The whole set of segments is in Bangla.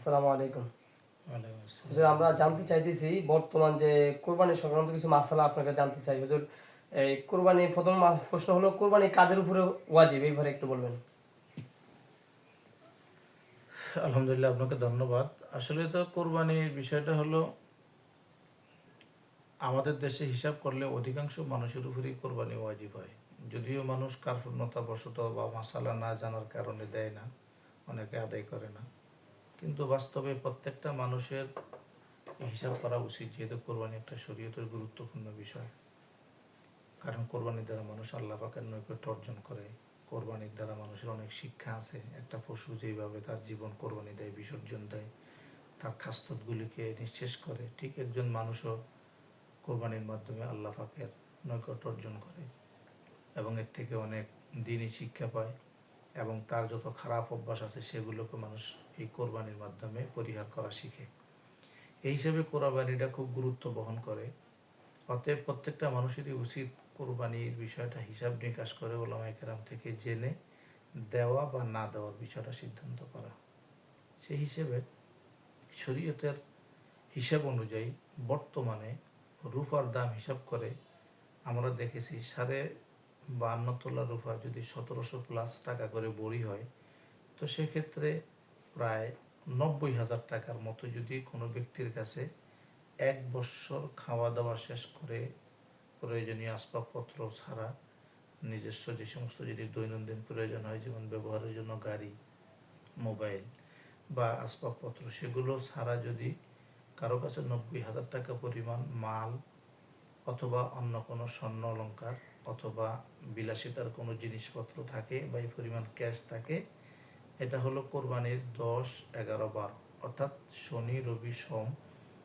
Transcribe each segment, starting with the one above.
আসসালামু আলাইকুম। হুজুর আমরা জানতে চাইতেছি বর্তমান যে কোরবানি সংক্রান্ত কিছু মাসালা আপনাকে জানতে চাই। হুজুর এই কোরবানি প্রথম প্রশ্ন হলো কোরবানি কাদের উপরে ওয়াজিব? এই একটু বলবেন। আলহামদুলিল্লাহ আপনাকে ধন্যবাদ। আসলে তো কোরবানির বিষয়টা হলো আমাদের দেশে হিসাব করলে অধিকাংশ মানুষের উপরেই কোরবানি ওয়াজিব হয়। যদিও মানুষ কার্পণ্যতা বশত বা মাসালা না জানার কারণে দেয় না অনেকে আদায় করে না। কিন্তু বাস্তবে প্রত্যেকটা মানুষের হিসাব করা উচিত, যেহেতু কোরবানি একটা শরীয়তের গুরুত্বপূর্ণ বিষয়। কারণ কোরবানির দ্বারা মানুষ আল্লাহ পাকের নৈকট্য অর্জন করে। কোরবানির দ্বারা মানুষের অনেক শিক্ষা আছে। একটা পশু যেভাবে তার জীবন কোরবানি দেয়, বিসর্জন দেয়, তার খাস্ততগুলিকে নিঃশেষ করে, ঠিক একজন মানুষও কোরবানির মাধ্যমে আল্লাহ পাকের নৈকট্য অর্জন করে এবং এর থেকে অনেক দিনই শিক্ষা পায়। এবং তার যত খারাপ অভ্যাস আছে সেগুলোকে মানুষ এই কোরবানির মাধ্যমে পরিহার করা শিখে। এই হিসেবে কোরবানিটা খুব গুরুত্ব বহন করে। অতএব প্রত্যেকটা মানুষেরই উচিত কোরবানির বিষয়টা হিসাব নিকাশ করে ওলামা কেরাম থেকে জেনে দেওয়া বা না দেওয়ার বিষয়টা সিদ্ধান্ত করা। সেই হিসেবে শরীয়তের হিসাব অনুযায়ী বর্তমানে রুফার দাম হিসাব করে আমরা দেখেছি সাড়ে বান্ন তোলা রুফা যদি সতেরোশো প্লাস টাকা করে বড়ি হয়, তো সেক্ষেত্রে প্রায় নব্বই হাজার টাকার মতো যদি কোনো ব্যক্তির কাছে এক বৎসর খাওয়া দাওয়া শেষ করে প্রয়োজনীয় আসবাবপত্র ছাড়া নিজস্ব যে সমস্ত যদি দৈনন্দিন প্রয়োজন হয়, যেমন ব্যবহারের জন্য গাড়ি, মোবাইল বা আসবাবপত্র, সেগুলো ছাড়া যদি কারও কাছে নব্বই হাজার টাকা পরিমাণ মাল অথবা অন্য কোনো স্বর্ণ অলংকার অথবা বিলাসিতার কোনো জিনিসপত্র থাকে বা এই পরিমাণ ক্যাশ থাকে এটা হলো কোরবানির দশ এগারো বারো। অর্থাৎ শনি রবি সোম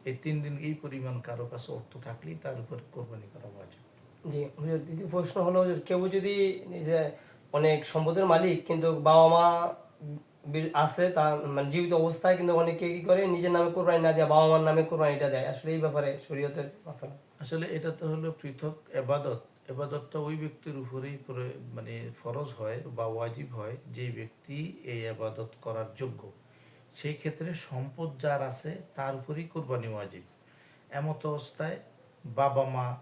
এই তিন দিন এই পরিমাণ কারও কাছে অর্থ থাকলেই তার উপর কোরবানি করা বাজে জি হুজুর দ্বিতীয় প্রশ্ন হলো হুজুর কেউ যদি নিজে অনেক সম্পদের মালিক কিন্তু বাবা মা আছে তার মানে জীবিত অবস্থায় কিন্তু অনেকে কি করে? নিজের নামে কোরবানি না দেয় বাবা মার নামে কোরবানিটা দেয়। আসলে এই ব্যাপারে শরীয়তের আসলে এটা তো হলো পৃথক এবাদত। এবাদতটা ওই ব্যক্তির উপরেই পরে- মানে ফরজ হয় বা ওয়াজিব হয় যে ব্যক্তি এই আবাদত করার যোগ্য। সেই ক্ষেত্রে সম্পদ যার আছে, তার উপরেই কোরবানি ওয়াজিব। এমত অবস্থায় বাবা মা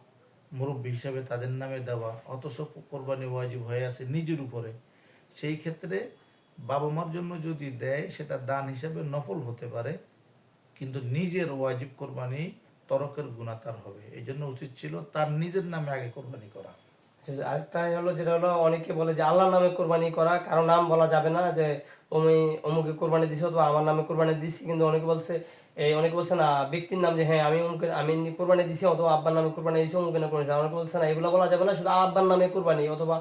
মুরব্বী হিসাবে তাদের নামে দেওয়া, অথচ কোরবানি ওয়াজিব হয়ে আছে নিজের উপরে। সেই ক্ষেত্রে বাবা মার জন্য যদি দেয়, সেটা দান হিসাবে নফল হতে পারে, কিন্তু নিজের ওয়াজিব কোরবানি তরকের গুণা তার হবে এই জন্য উচিত ছিল তার নিজের নামে আগে কোরবানি করা আচ্ছা, আরেকটা হলো যেটা হলো অনেকে বলে যে আল্লাহর নামে কোরবানি করা কারও নাম বলা যাবে না যে আমি অমুকে কোরবানি দিছি অথবা আমার নামে কোরবানি দিছি কিন্তু অনেকে বলছে এই অনেকে বলছে না ব্যক্তির নাম যে হ্যাঁ আমি অমুকে আমি কোরবানি দিছি অথবা আব্বার নামে কোরবানি দিছি অমুকে না করেছি অনেকে বলছে না এগুলো বলা যাবে না শুধু আব্বার নামে কোরবানি অথবা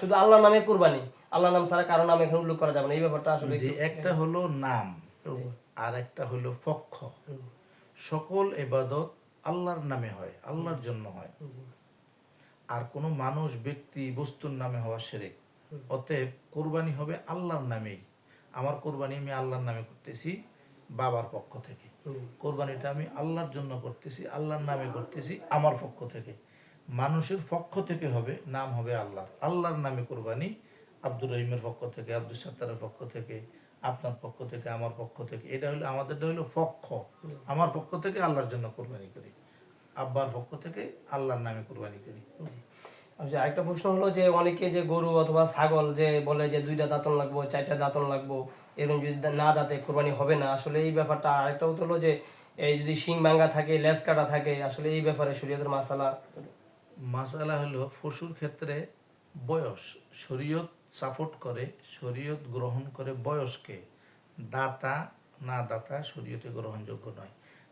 শুধু আল্লাহর নামে কোরবানি আল্লাহর নাম ছাড়া কারও নাম এখানে উল্লেখ করা যাবে না এই ব্যাপারটা আসলে যে একটা হলো নাম। আর একটা হলো পক্ষ। সকল এবাদত আল্লাহর নামে হয়, আল্লাহর জন্য হয়। আর কোনো মানুষ, ব্যক্তি বস্তুর নামে হওয়া সেরেক অতএব কোরবানি হবে আল্লাহর নামেই। আমার কোরবানি আমি আল্লাহর নামে করতেছি, বাবার পক্ষ থেকে। কোরবানিটা আমি আল্লাহর জন্য করতেছি, আল্লাহর নামে করতেছি, আমার পক্ষ থেকে। মানুষের পক্ষ থেকে হবে, নাম হবে আল্লাহর। আল্লাহর নামে কোরবানি আব্দুর রহিমের পক্ষ থেকে আব্দুল সত্তারের পক্ষ থেকে আপনার পক্ষ থেকে আমার পক্ষ থেকে। এটা হলো আমাদেরটা হলো পক্ষ। আমার পক্ষ থেকে আল্লাহর জন্য কোরবানি করি। আব্বার পক্ষ থেকে আল্লাহর নামে কোরবানি করি। আচ্ছা আরেকটা প্রশ্ন হলো যে অনেকে যে গরু অথবা ছাগল যে বলে যে দুইটা দাঁতন লাগবো চারটা দাঁতন লাগবো এরকম যদি না দাঁতে কোরবানি হবে না আসলে এই ব্যাপারটা আরেকটা হতো হলো যে এই যদি শিং ভাঙ্গা থাকে লেজ কাটা থাকে আসলে এই ব্যাপারে শরীয়তের মাসালা মাসালা হলো পশুর ক্ষেত্রে বয়স, শরীয়ত সাপোর্ট করে, শরীয়ত গ্রহণ করে বয়সকে, দাতা না দাতা শরীয়তে গ্রহণযোগ্য নয়।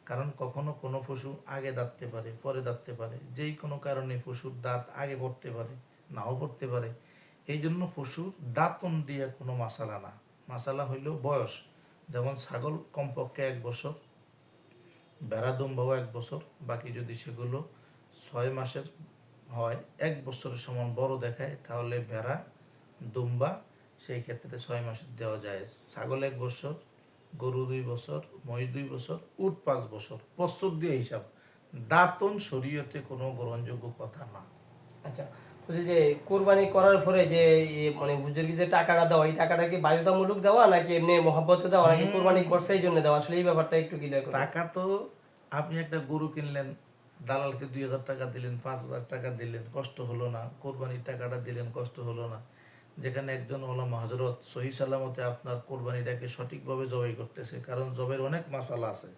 কারণ কখনো কোনো পশু আগে দাঁততে পারে, পরে দাঁততে পারে, যেই কোনো কারণে পশুর দাঁত আগে পড়তে পারে, নাও পড়তে পারে। এই জন্য পশুর দাঁতন দিয়ে কোনো মাসালা না। মাসালা হইল বয়স। যেমন ছাগল কমপক্ষে এক বছর বেড়া দুম্বাও এক বছর, বাকি যদি সেগুলো ছয় মাসের হয় এক বছরের সমান বড় দেখায় তাহলে ভেড়া দুম্বা সেই ক্ষেত্রে ছয় মাসের দেওয়া যায়। ছাগল এক বছর গরু দুই বছর মহিষ দুই বছর উট পাঁচ বছর। বছর দিয়ে হিসাব। দাঁতন শরীয়তে কোনো গ্রহণযোগ্য কথা না। আচ্ছা বলছি যে কোরবানি করার পরে যে মানে বুজুর্গি যে টাকাটা দেওয়া এই টাকাটা কি বাধ্যতামূলক দেওয়া নাকি এমনি মহাব্বতে দেওয়া নাকি কোরবানি করছে এই জন্য দেওয়া? আসলে এই ব্যাপারটা একটু ক্লিয়ার করুন টাকা তো আপনি একটা গরু কিনলেন দালালকে দুই হাজার টাকা দিলেন, পাঁচ হাজার টাকা দিলেন, কষ্ট হলো না, কোরবানির টাকাটা দিলেন, কষ্ট হলো না। যেখানে একজন ওলামা হজরত সহি সালামতে আপনার কোরবানিটাকে সঠিকভাবে জবাই করতেছে, কারণ জবের অনেক মাসালা আছে।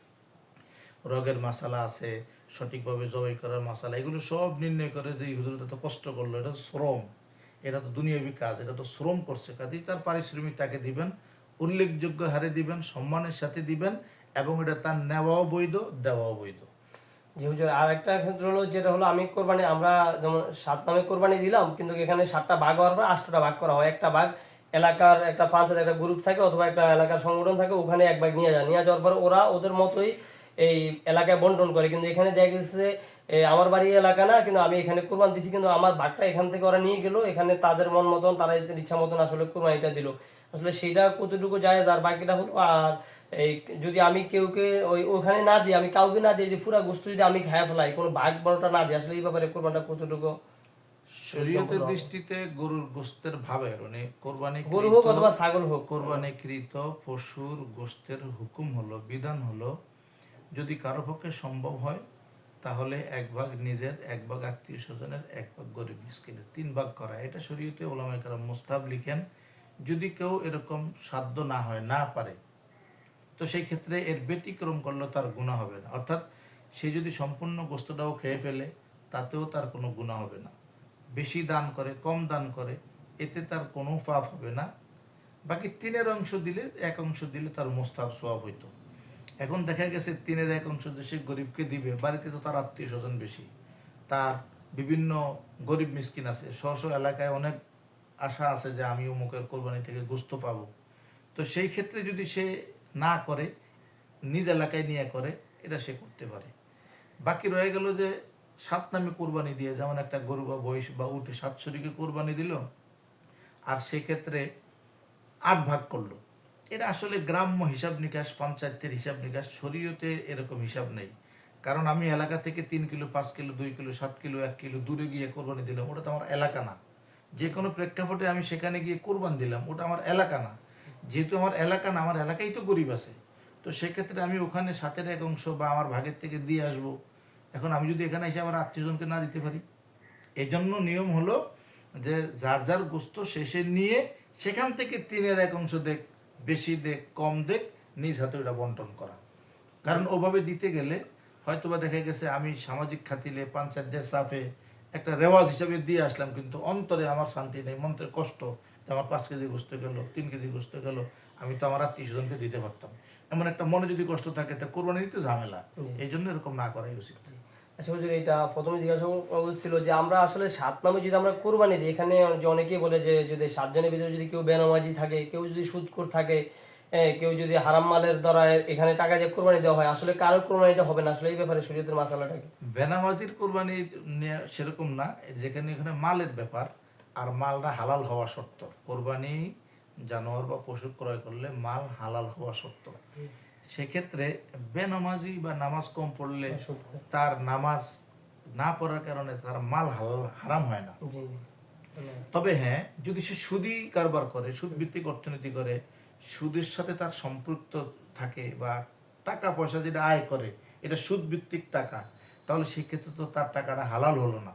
রগের মাসালা আছে, সঠিকভাবে জবাই করার মাসালা, এগুলো সব নির্ণয় করে যে এই হুজুর এত কষ্ট করল, এটা তো শ্রম, এটা তো দুনিয়াবি কাজ, এটা তো শ্রম করছে। কাজেই তার পারিশ্রমিক তাকে দিবেন, উল্লেখযোগ্য হারে দিবেন, সম্মানের সাথে দিবেন, এবং এটা তার নেওয়াও বৈধ, দেওয়াও বৈধ। জি আর একটা ক্ষেত্র হলো, যেটা হলো, আমি কোরবানি, আমরা যেমন সাত নামে কোরবানি দিলাম, কিন্তু এখানে সাতটা ভাগ হওয়ার পর আটটা ভাগ করা হয়। একটা ভাগ এলাকার একটা পঞ্চায়েত একটা গ্রুপ থাকে, অথবা একটা এলাকার সংগঠন থাকে, ওখানে এক ভাগ নিয়ে যায়। নিয়ে যাওয়ার পর ওরা ওদের মতোই এই এলাকায় বন্টন করে। কিন্তু এখানে দেখা গেছে আমার বাড়ি এলাকা না, কিন্তু আমি এখানে কোরবান দিছি, কিন্তু আমার ভাগটা এখান থেকে ওরা নিয়ে গেলো। এখানে তাদের মন মতন তারা ইচ্ছা মতন আসলে কোরবানিটা দিল। আসলে সেইটা কতটুকু যায় আর বাকিটা হলো আর এই যদি আমি কেউকে ওই ওখানে না দিই আমি কাউকে না দিই যে পুরা গোস্ত যদি আমি খায় ফেলাই কোনো ভাগ বড়টা না দিই আসলে এই ব্যাপারে কোরবানটা কতটুকু শরীয়তের দৃষ্টিতে গরুর গোস্তের ভাবে মানে কোরবানি গরু হোক অথবা ছাগল হোক। কোরবানিকৃত পশুর গোস্তের হুকুম হলো বিধান হলো যদি কারও পক্ষে সম্ভব হয় তাহলে এক ভাগ নিজের এক ভাগ আত্মীয় স্বজনের এক ভাগ গরিব মিসকিনের তিন ভাগ করা। এটা শরীয়তে ওলামায়ে কেরাম মুস্তাব লিখেন। যদি কেউ এরকম সাধ্য না হয়, না পারে, তো সেই ক্ষেত্রে এর ব্যতিক্রম করলে তার গুণা হবে না। অর্থাৎ সে যদি সম্পূর্ণ গোস্তটাও খেয়ে ফেলে, তাতেও তার কোনো গুণা হবে না। বেশি দান করে, কম দান করে, এতে তার কোনো পাপ হবে না। বাকি তিনের অংশ দিলে, এক অংশ দিলে তার মোস্তাব সোয়াব হইতো। এখন দেখা গেছে তিনের এক অংশ যে সে গরিবকে দিবে, বাড়িতে তো তার আত্মীয় স্বজন বেশি। তার বিভিন্ন গরিব মিসকিন আছে। স্ব এলাকায় অনেক আশা আছে যে আমি অমুকের কোরবানি থেকে গোস্ত পাবো। তো সেই ক্ষেত্রে যদি সে না করে, নিজ এলাকায় নিয়ে করে, এটা সে করতে পারে। বাকি রয়ে গেল যে সাত নামে কোরবানি দিয়ে, যেমন একটা গরু বা বয়স বা উঠে সাতশরীকে কোরবানি দিল, আর সেক্ষেত্রে আট ভাগ করল। এটা আসলে গ্রাম্য হিসাব নিকাশ, পঞ্চায়েতের হিসাব নিকাশ, শরীয়তে এরকম হিসাব নেই। কারণ আমি এলাকা থেকে তিন কিলো, পাঁচ কিলো, দুই কিলো, সাত কিলো, এক কিলো দূরে গিয়ে কোরবানি দিলাম, ওটা তো আমার এলাকা না। যে কোনো প্রেক্ষাপটে আমি সেখানে গিয়ে কোরবান দিলাম, ওটা আমার এলাকা না। যেহেতু আমার এলাকা না, আমার এলাকায় তো গরিব আছে। তো সেক্ষেত্রে আমি ওখানে সাতের এক অংশ বা আমার ভাগের থেকে দিয়ে আসব। এখন আমি যদি এখানে এসে আমার আত্মীয়জনকে না দিতে পারি? এই জন্য নিয়ম হলো যে যার যার গোস্ত শেষে নিয়ে সেখান থেকে তিনের এক অংশ দেখ, বেশি দেখ, কম দেখ, নিজ হাতে ওটা বন্টন করা। কারণ ওভাবে দিতে গেলে হয়তোবা দেখা গেছে আমি সামাজিক খাতিলে, পঞ্চায়েতের সাফে একটা রেওয়াজ হিসাবে দিয়ে আসলাম কিন্তু অন্তরে আমার শান্তি নেই মন্ত্রে কষ্ট যে আমার পাঁচ কেজি গোস্ত গেল তিন কেজি গোস্ত গেলো আমি তো আমার আত্মীয় স্বজনকে দিতে পারতাম। এমন একটা মনে যদি কষ্ট থাকে তা কোরবানি দিতে ঝামেলা। এই জন্য এরকম না করাই উচিত। আচ্ছা হুজুর এটা প্রথমে জিজ্ঞাসা ছিল যে আমরা আসলে সাত নামে যদি আমরা কোরবানি দিই এখানে যে অনেকেই বলে যে যদি সাতজনের ভিতরে যদি কেউ বেনামাজি থাকে কেউ যদি সুদখোর থাকে কেউ যদি হারাম মালের দ্বারা এখানে টাকা যে কোরবানি দেওয়া হয় আসলে কারও কোরবানিটা হবে না আসলে এই ব্যাপারে শরীয়তের মাসালাটা কি? বেনামাজির কোরবানি সেরকম না যেখানে এখানে মালের ব্যাপার আর মালটা হালাল হওয়া শর্ত কোরবানি জানোয়ার বা পশু ক্রয় করলে মাল হালাল হওয়া শর্ত সেক্ষেত্রে বেনামাজি বা নামাজ কম পড়লে সুদখোর। তার নামাজ না পড়ার কারণে তার মাল হালাল হারাম হয় না। তবে হ্যাঁ যদি সে সুদি কারবার করে সুদ ভিত্তিক অর্থনীতি করে সুদের সাথে তার সম্পৃক্ত থাকে বা টাকা পয়সা যেটা আয় করে এটা সুদ ভিত্তিক টাকা তাহলে সেক্ষেত্রে তো তার টাকাটা হালাল হলো না।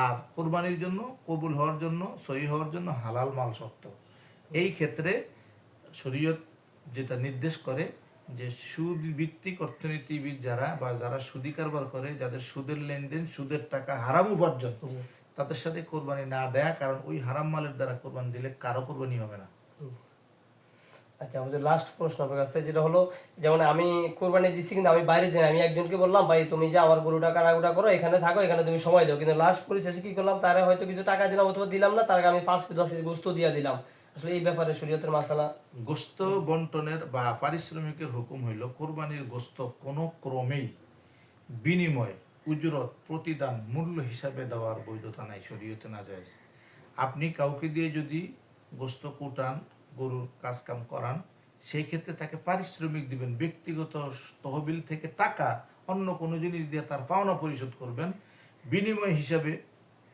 আর কোরবানির জন্য কবুল হওয়ার জন্য সহি হওয়ার জন্য হালাল মাল শর্ত। এই ক্ষেত্রে শরীয়ত যেটা নির্দেশ করে যে সুদ ভিত্তিক অর্থনীতিবিদ যারা বা যারা সুদি কারবার করে যাদের সুদের লেনদেন সুদের টাকা হারাম উপার্জন তাদের সাথে কোরবানি না দেয়া কারণ ওই হারাম মালের দ্বারা কোরবানি দিলে কারও কোরবানি হবে না। আচ্ছা আমাদের লাস্ট প্রশ্ন আপনার কাছে, যেটা হলো, যেমন আমি কোরবানি দিচ্ছি কিন্তু আমি বাইরে দিন আমি একজনকে বললাম, ভাই, তুমি যে আমার গরুটা কাটাকুটা করো, এখানে থাকো, এখানে তুমি সময় দাও। কিন্তু লাস্ট পরিশেষে কি করলাম, তারা হয়তো কিছু টাকা দিলাম অথবা দিলাম না, তার আমি পাঁচ দশ কেজি গোস্ত দিয়ে দিলাম। আসলে এই ব্যাপারে শরীয়তের মাসালা। গোস্ত বন্টনের বা পারিশ্রমিকের হুকুম হইল, কোরবানির গোস্ত কোনো ক্রমেই বিনিময় উজরত, প্রতিদান, মূল্য হিসাবে দেওয়ার বৈধতা নাই, শরীয়তে না যায় আপনি কাউকে দিয়ে যদি গোস্ত কুটান গরুর কাজকাম করান, সেই ক্ষেত্রে তাকে পারিশ্রমিক দিবেন, ব্যক্তিগত তহবিল থেকে টাকা, অন্য কোনো জিনিস দিয়ে তার পাওনা পরিশোধ করবেন। বিনিময় হিসাবে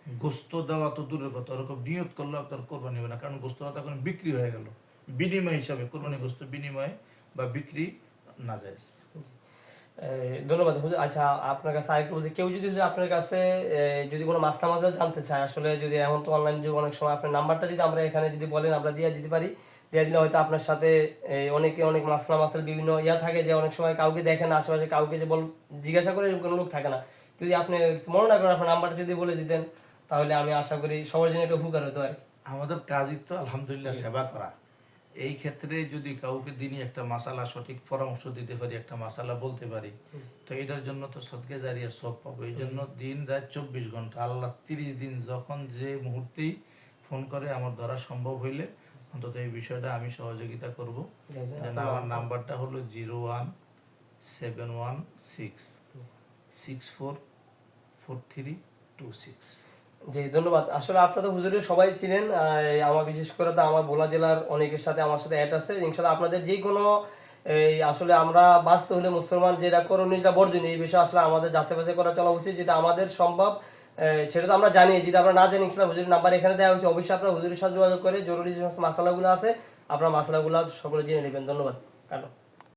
গোস্ত দেওয়া তো দূরের কথা, ওরকম নিয়ত করলে আপনার কোরবানি হবে না, কারণ গোস্তটা তখন বিক্রি হয়ে গেল। বিনিময় হিসাবে কোরবানি গোস্ত বিনিময় বা বিক্রি না যায় ধন্যবাদ। আচ্ছা আপনার কাছে আরেকটু বলছি, কেউ যদি আপনার কাছে যদি কোনো মাসলা মাসলা জানতে চায়, আসলে যদি এখন তো অনলাইন যুগ অনেক সময় আপনার নাম্বারটা যদি আমরা এখানে যদি বলেন, আমরা দিয়ে দিতে পারি। দিয়ে দিলে হয়তো আপনার সাথে অনেকে অনেক মাসলা মাসাল বিভিন্ন ইয়া থাকে যে অনেক সময় কাউকে দেখেন না, আশেপাশে কাউকে যে বল জিজ্ঞাসা করে এরকম কোনো লোক থাকে না। যদি আপনি মনে না করেন আপনার নাম্বারটা যদি বলে দিতেন তাহলে আমি আশা করি সবার জন্য একটা উপকার হতো আর আমাদের কাজই তো আলহামদুলিল্লাহ সেবা করা। এই ক্ষেত্রে যদি কাউকে দিনই একটা মাসালা সঠিক পরামর্শ দিতে পারি একটা মাসালা বলতে পারি তো এটার জন্য তো সদকে জারিয়ার সব পাবো। এই জন্য দিন রাত চব্বিশ ঘণ্টা আল্লাহ তিরিশ দিন যখন যে মুহূর্তেই ফোন করে আমার ধরা সম্ভব হইলে অন্তত এই বিষয়টা আমি সহযোগিতা করব। আমার নাম্বারটা হলো zero one seven one six six four four three two six. জি ধন্যবাদ। আসলে আপনারা তো হুজুরের সবাই ছিলেন আমার বিশেষ করে তো আমার ভোলা জেলার অনেকের সাথে আমার সাথে অ্যাড আছে। ইনশাল্লাহ আপনাদের যে কোনো এই আসলে আমরা বাঁচতে হলে মুসলমান যেটা করণীয় যেটা বর্জনীয় এই বিষয়ে আসলে আমাদের যাচাই বাছাই করা চলা উচিত যেটা আমাদের সম্ভব। সেটা তো আমরা জানি যেটা আমরা না জানি, ইনশাল্লাহ হুজুরের নাম্বার এখানে দেওয়া হয়েছে, অবশ্যই আপনারা হুজুরের সাথে যোগাযোগ করে জরুরি যে সমস্ত মশলাগুলো আছে, আপনার মশলাগুলো সকলে জেনে নেবেন। ধন্যবাদ। কাটো।